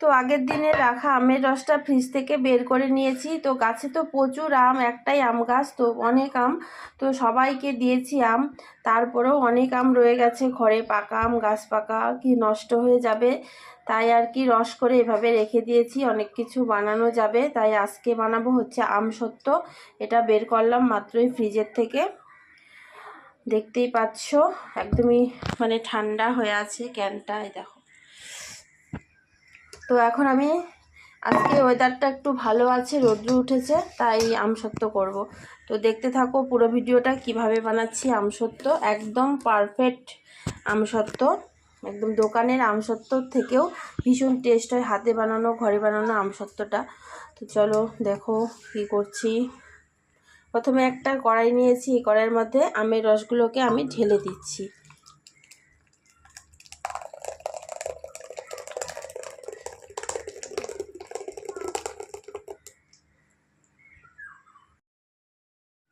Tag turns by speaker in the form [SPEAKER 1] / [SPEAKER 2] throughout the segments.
[SPEAKER 1] তো আগের দিনে রাখা আমের রসটা ফ্রিজ থেকে বের করে নিয়েছি। তো গাছে তো প্রচুর আম, একটাই আম গাছ, তো অনেক আম। তো সবাইকে দিয়েছি আম। তারপরেও অনেক আম রয়ে গেছে ঘরে, পাকা আম, গাছ পাকা, কি নষ্ট হয়ে যাবে। তাই আর কি রস করে এভাবে রেখে দিয়েছি, অনেক কিছু বানানো যাবে। তাই আজকে বানাবো হচ্ছে আম সত্য। এটা বের করলাম মাত্রই ফ্রিজের থেকে। দেখতেই পাচ্ছ, একদমই মানে ঠান্ডা হয়ে আছে ক্যানটায়, দেখো। তো এখন আমি আজকে ওয়েদারটা একটু ভালো আছে, রোদ্র উঠেছে, তাই আমসত্ত্ব করব। তো দেখতে থাকো পুরো ভিডিওটা, কীভাবে বানাচ্ছি আমসত্ত্ব একদম পারফেক্ট আমসত্ত্ব একদম দোকানের আমসত্ত্বর থেকেও ভীষণ টেস্ট হয়, হাতে বানানো, ঘরে বানানো আমসত্ত্বটা তো চলো দেখো কি করছি। প্রথমে একটা কড়াই নিয়েছি, এই কড়াইয়ের মধ্যে আমের রসগুলোকে আমি ঢেলে দিচ্ছি।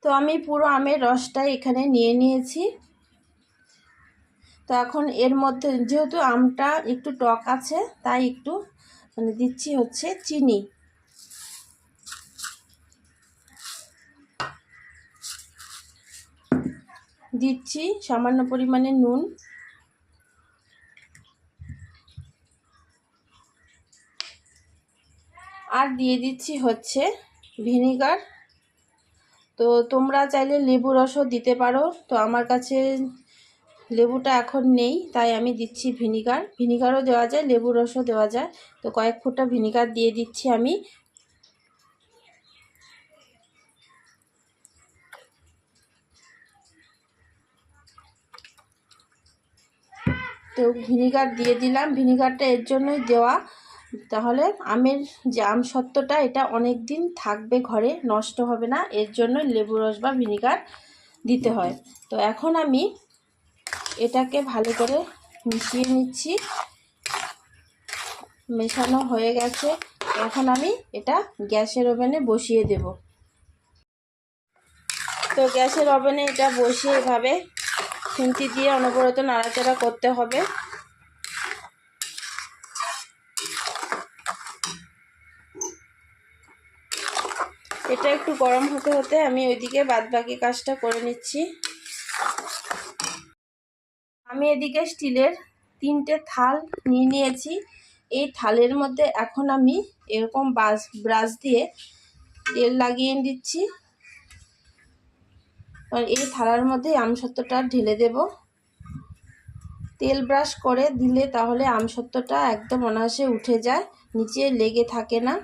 [SPEAKER 1] তো আমি পুরো আমের রসটা এখানে নিয়ে নিয়েছি। তো এখন এর মধ্যে যেহেতু আমটা একটু টক আছে, তাই একটু মানে দিচ্ছি হচ্ছে চিনি। দিচ্ছি সামান্য পরিমাণে নুন। আর দিয়ে দিচ্ছি হচ্ছে ভিনিগার। তো তোমরা চাইলে লেবু রসও দিতে পারো। তো আমার কাছে লেবুটা এখন নেই, তাই আমি দিচ্ছি ভিনিগার। ভিনিগারও দেওয়া যায়, লেবু রসও দেওয়া যায়। তো কয়েক ফোঁটা ভিনিগার দিয়ে দিচ্ছি আমি। তো ভিনিগার দিয়ে দিলাম। ভিনিগারটা এর জন্যই দেওয়া। তাহলে আমের যে আম সত্ত্বটা এটা অনেক দিন থাকবে ঘরে, নষ্ট হবে না। এর জন্য লেবু রস বা ভিনিগার দিতে হয়। তো এখন আমি এটাকে ভালো করে মিশিয়ে নিচ্ছি। মেশানো হয়ে গেছে। এখন আমি এটা গ্যাসের ওভেনে বসিয়ে দেব। তো গ্যাসের ওভেনে এটা বসিয়ে এভাবে খুন্তি দিয়ে অনবরত নাড়াচাড়া করতে হবে। এটা একটু গরম হতে হতে আমি ওইদিকে বাদবাকি কাজটা করে নিচ্ছি। আমি এদিকে স্টিলের তিনটে থাল নিয়ে নিয়েছি। এই থালের মধ্যে এখন আমি এরকম বাস, ব্রাশ দিয়ে তেল লাগিয়ে দিচ্ছি। আর এই থালার মধ্যে আমসত্ত্বটা ঢেলে দেব। তেল ব্রাশ করে দিলে তাহলে আমসত্ত্বটা একদম অনায়াসে উঠে যায়, নিচে লেগে থাকে না।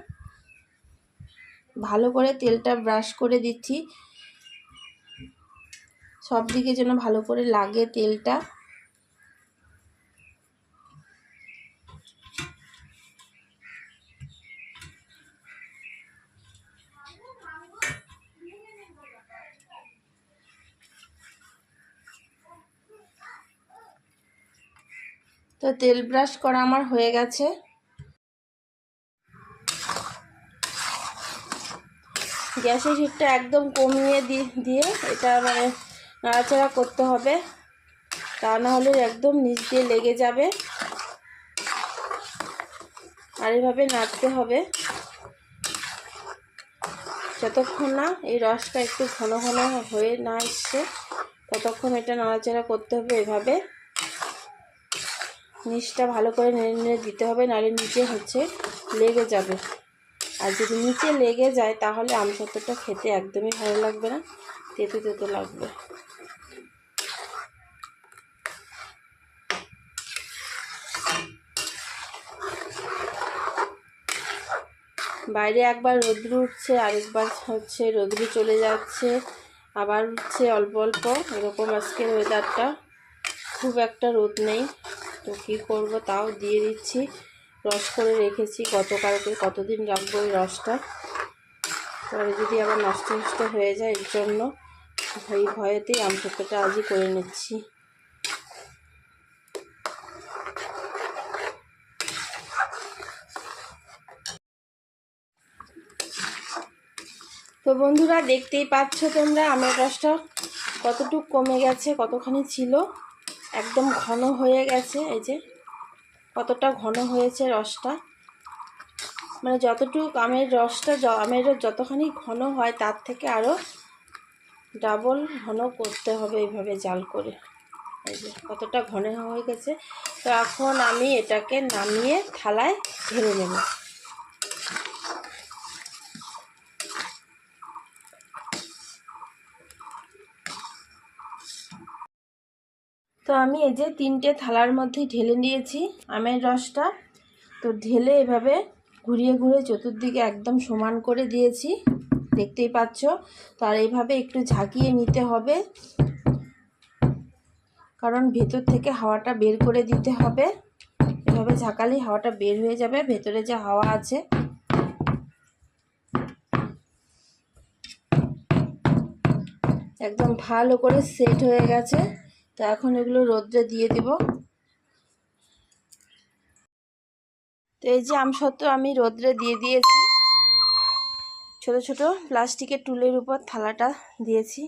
[SPEAKER 1] ভালো করে তেলটা ব্রাশ করে দিচ্ছি। সব দিকে যেন ভালো করে লাগে তেলটা। তো তেল ব্রাশ করা আমার হয়ে গেছে। গ্যাসের হিটটা একদম কমিয়ে দিয়ে এটা মানে নাড়াচাড়া করতে হবে। তা না হলে একদম নিচ দিয়ে লেগে যাবে। আর এভাবে নাড়তে হবে। যতক্ষণ না এই রসটা একটু ঘন ঘন হয়ে না এসছে, ততক্ষণ এটা নাড়াচাড়া করতে হবে এভাবে। নিচটা ভালো করে নেড়ে নেড়ে দিতে হবে, নাড়ে নিচে হচ্ছে লেগে যাবে। আর যদি নিচে লেগে যায়, তাহলে আমসত্ত্বটা খেতে একদমই ভালো লাগবে না। তেতো তেতো লাগবে। বাইরে একবার রোদ্র উঠছে, আরেকবার হচ্ছে রোদ্র চলে যাচ্ছে। আবার উঠছে অল্প অল্প, এরকম আজকের ওয়েদারটা খুব একটা রোদ নেই। তো কী করব তাও দিয়ে দিচ্ছি। রস করে রেখেছি গতকালকে, কতদিন রাখব ওই রসটা? পরে যদি আবার নষ্ট নষ্ট হয়ে যায় এর জন্য এই ভয়েতেই আমসত্ত্বটা আজই করে নিচ্ছি। তো বন্ধুরা, দেখতেই পাচ্ছ তোমরা আমের রসটা কতটুক কমে গেছে, কতখানি ছিল? একদম ঘন হয়ে গেছে, এই যে। কতটা ঘন হয়েছে রসটা? মানে যতটুকু আমের রসটা আমের রস যতখানি ঘন হয় তার থেকে আরও ডাবল ঘন করতে হবে এইভাবে জাল করে। এই যে কতটা ঘন হয়ে গেছে। তো এখন আমি এটাকে নামিয়ে থালায় ঢেলে নেব। আমি এই যে তিনটে থালার মধ্যে ঢেলে নিয়েছি, আমের রসটা। তো ঢেলে এভাবে ঘুরিয়ে ঘুরিয়ে চতুর্দিকে একদম সমান করে দিয়েছি, দেখতেই পাচ্ছ। তো আর এইভাবে একটু ঝাঁকিয়ে নিতে হবে, কারণ ভেতর থেকে হাওয়াটা বের করে দিতে হবে। এভাবে ঝাঁকালেই হাওয়াটা বের হয়ে যাবে, ভেতরে যে হাওয়া আছে। একদম ভালো করে সেট হয়ে গেছে। তো এখন এগুলো রোদ্রে দিয়ে দিব। তো এই যে আমসত্ত্ব আমি রোদ্রে দিয়ে দিয়েছি। ছোট ছোট প্লাস্টিকের টুলের উপর থালাটা দিয়েছি।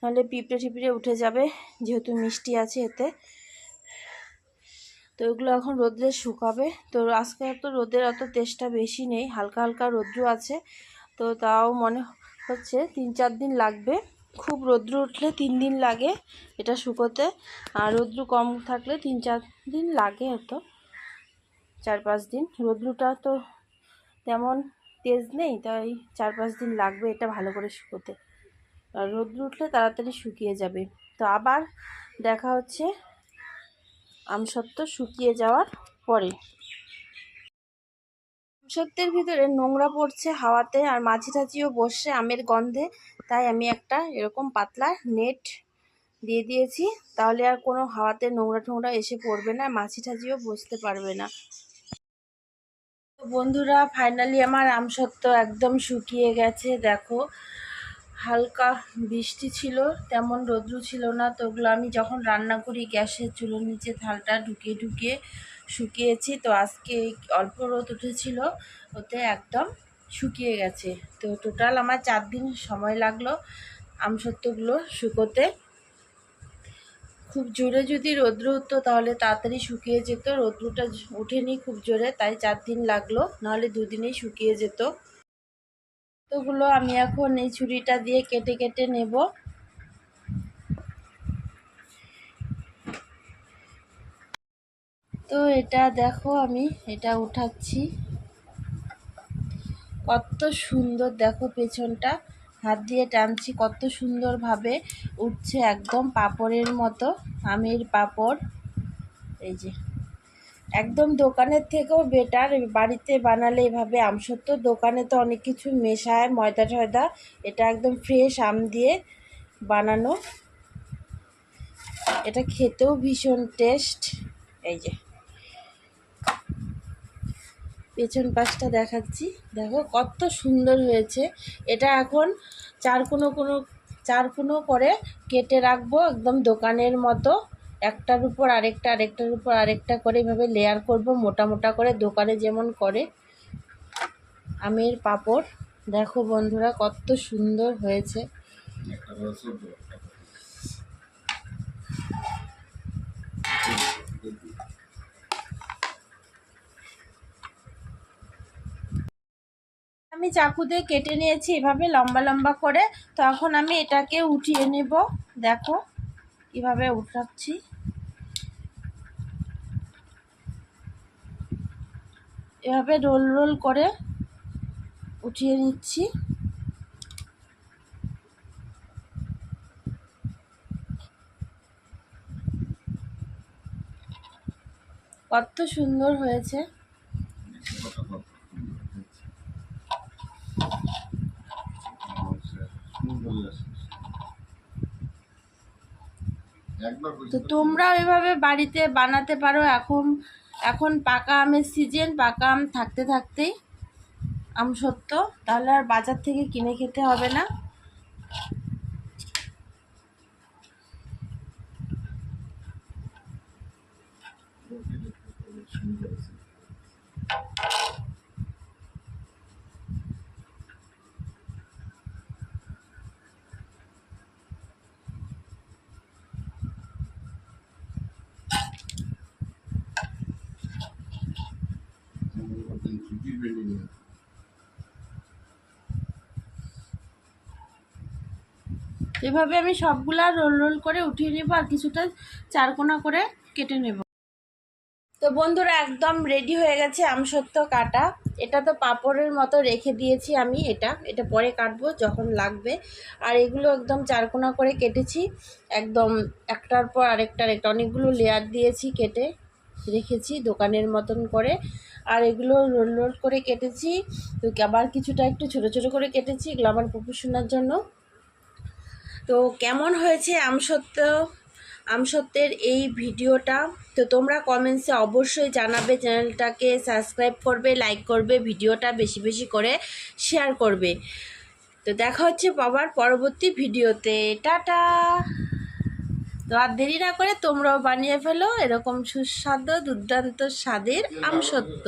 [SPEAKER 1] নাহলে পিঁপড়ে টিপড়ে উঠে যাবে, যেহেতু মিষ্টি আছে এতে। তো এগুলো এখন রোদ্রে শুকাবে। তো আজকে তো রোদের অত তেষ্টা বেশি নেই, হালকা হালকা রৌদ্র আছে। তো তাও মনে হচ্ছে তিন চার দিন লাগবে। খুব রৌদ্র উঠলে তিন দিন লাগে এটা শুকোতে। আর রৌদ্র কম থাকলে তিন চার দিন লাগে হয়তো চার পাঁচ দিন। রৌদ্রটা তো তেমন তেজ নেই, তাই চার পাঁচ দিন লাগবে এটা ভালো করে শুকোতে। আর রৌদ্র উঠলে তাড়াতাড়ি শুকিয়ে যাবে। তো আবার দেখা হচ্ছে আমসত্ত্ব শুকিয়ে যাওয়ার পরে। আমসত্ত্বের ভিতরে নোংরা পড়ছে হাওয়াতে আর মাছি টাছিও বসছে আমের গন্ধে। তাই আমি একটা এরকম পাতলা নেট দিয়ে দিয়েছি। তাহলে আর কোনো হাওয়াতে নোংরা ঠোংরা এসে পড়বে না মাছি টাছিও বসতে পারবে না। বন্ধুরা ফাইনালি আমার আমসত্ত্ব একদম শুকিয়ে গেছে, দেখো। হালকা বৃষ্টি ছিল, তেমন রৌদ্র ছিল না। তো ওগুলো আমি যখন রান্না করি, গ্যাসের চুলোর নিচে থালটা ঢুকিয়ে ঢুকিয়ে শুকিয়েছি। তো আজকে অল্প রোদ উঠেছিল, ওতে একদম শুকিয়ে গেছে। তো টোটাল আমার চার দিন সময় লাগল আমসত্ত্বগুলো শুকোতে। খুব জোরে যদি রৌদ্র উঠতো তাহলে তাড়াতাড়ি শুকিয়ে যেত, রৌদ্রটা ওঠেনি খুব জোরে, তাই চার দিন লাগল, নাহলে দুদিনেই শুকিয়ে যেত। তোগুলো আমি এখন এই ছুরিটা দিয়ে কেটে কেটে নেব। তো এটা দেখো আমি, এটা উঠাচ্ছি। কত সুন্দর দেখো পেছনটা। হাত দিয়ে টানছি, কত সুন্দরভাবে উঠছে একদম পাপড়ের মতো, আমের পাপড়। এই যে, একদম দোকানের থেকেও বেটার বাড়িতে বানালে এভাবে আমসত্ত্ব দোকানে তো অনেক কিছু মেশায়, ময়দা টয়দা, এটা একদম ফ্রেশ আম দিয়ে বানানো। এটা খেতেও ভীষণ টেস্ট এই যে পেছন পাশটা দেখাচ্ছি। দেখো, কত সুন্দর হয়েছে। এটা এখন চার কোনো কোনো চার কোনো করে কেটে রাখব একদম দোকানের মতো। একটার উপর আরেকটা, আরেকটার উপর আরেকটা করে এভাবে লেয়ার করব, মোটা মোটা করে দোকানে যেমন করে। আমের পাপড়, দেখো বন্ধুরা, কত সুন্দর হয়েছে। আমি চাকু দিয়ে কেটে নিয়েছি, এভাবে লম্বা লম্বা করে। তো এখন আমি এটাকে উঠিয়ে নেব। দেখো কীভাবে উঠাচ্ছি। এভাবে রোল রোল করে উঠিয়ে নিচ্ছি। কত সুন্দর হয়েছে। তো তোমরাও এভাবে বাড়িতে বানাতে পারো। এখন এখন পাকা আমের সিজন পাকা আম থাকতে থাকতেই আম সত্য। তাহলে আর বাজার থেকে কিনে খেতে হবে না। এভাবে আমি সবগুলা রোল রোল করে উঠিয়ে নেব আর কিছুটা চারকোনা করে কেটে নেব। তো বন্ধুরা, একদম রেডি হয়ে গেছে আমসত্ত্ব কাটা। এটা তো পাপড়ের মতো রেখে দিয়েছি আমি এটা। এটা পরে কাটবো যখন লাগবে। আর এগুলো একদম চারকোনা করে কেটেছি। একদম একটার পর আরেকটা একটা, অনেকগুলো লেয়ার দিয়েছি কেটে। রেখেছি দোকানের মতন করে। আর এগুলো রোল রোল করে কেটেছি। তো আবার কিছুটা একটু ছোট ছোট করে কেটেছি এগুলো আমার পুপুর শোনার জন্য। তো কেমন হয়েছে আমসত্ত্ব? আমসত্ত্বের এই ভিডিওটা? তো তোমরা কমেন্টসে অবশ্যই জানাবে। চ্যানেলটাকে সাবস্ক্রাইব করবে লাইক করবে, ভিডিওটা বেশি বেশি করে শেয়ার করবে। তো দেখা হচ্ছে বাবার পরবর্তী ভিডিওতে। টাটা! তো আর দেরি না করে তোমরাও বানিয়ে ফেলো এরকম সুস্বাদু দুর্দান্ত স্বাদের আমসত্ত্ব